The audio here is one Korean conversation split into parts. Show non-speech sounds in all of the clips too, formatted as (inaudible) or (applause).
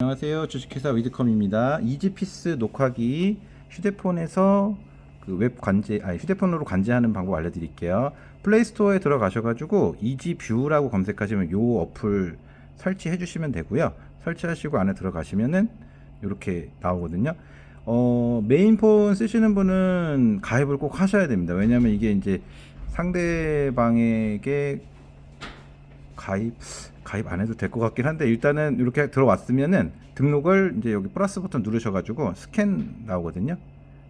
안녕하세요. 주식회사 위드컴입니다. 이지피스 녹화기 휴대폰에서 그 웹 관제, 아니 휴대폰으로 관제하는 방법 알려드릴게요. 플레이스토어에 들어가셔가지고 이지뷰라고 검색하시면 요 어플 설치해 주시면 되고요. 설치하시고 안에 들어가시면은 이렇게 나오거든요. 어, 메인폰 쓰시는 분은 가입을 꼭 하셔야 됩니다. 왜냐하면 이게 이제 상대방에게 가입 가입 안 해도 될 것 같긴 한데 일단은 이렇게 들어왔으면은 등록을 이제 여기 플러스 버튼 누르셔가지고 스캔 나오거든요.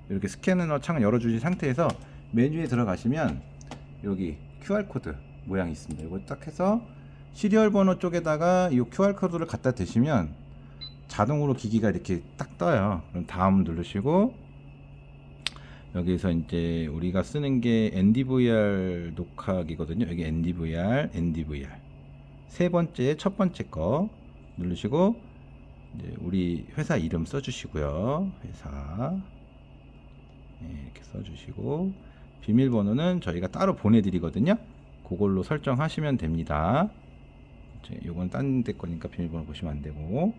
이렇게 스캐너 창을 열어주신 상태에서 메뉴에 들어가시면 여기 QR 코드 모양이 있습니다. 이거 딱 해서 시리얼 번호 쪽에다가 이 QR 코드를 갖다 대시면 자동으로 기기가 이렇게 딱 떠요. 그럼 다음 누르시고 여기서 이제 우리가 쓰는 게 NDVR 녹화기거든요. 여기 NDVR, NDVR. 세 번째, 첫 번째 거 누르시고 이제 우리 회사 이름 써주시고요. 회사 네, 이렇게 써주시고 비밀번호는 저희가 따로 보내드리거든요. 그걸로 설정하시면 됩니다. 이제 요건 딴 데 거니까 비밀번호 보시면 안 되고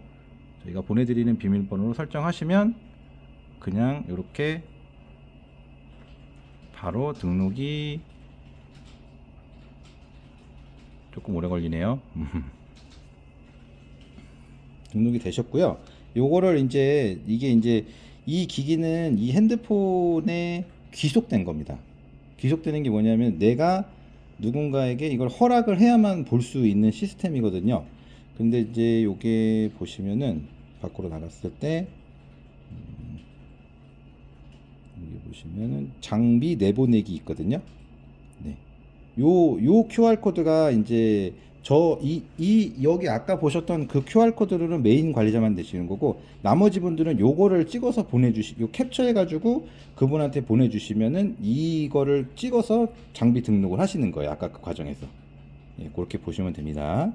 저희가 보내드리는 비밀번호로 설정하시면 그냥 이렇게 바로 등록이 조금 오래 걸리네요. (laughs) 등록이 되셨고요. 요거를 이제 이게 이제 이 기기는 이 핸드폰에 귀속된 겁니다. 귀속되는 게 뭐냐면 내가 누군가에게 이걸 허락을 해야만 볼 수 있는 시스템이거든요. 근데 이제 요게 보시면은 밖으로 나갔을 때 음, 여기 보시면은 장비 내보내기 있거든요. 네. 요, 요 QR 코드가 이제 저, 이, 이, 여기 아까 보셨던 그 QR 코드로는 메인 관리자만 되시는 거고, 나머지 분들은 요거를 찍어서 보내주시, 요 캡처해가지고 그분한테 보내주시면은 이거를 찍어서 장비 등록을 하시는 거예요. 아까 그 과정에서. 예, 그렇게 보시면 됩니다.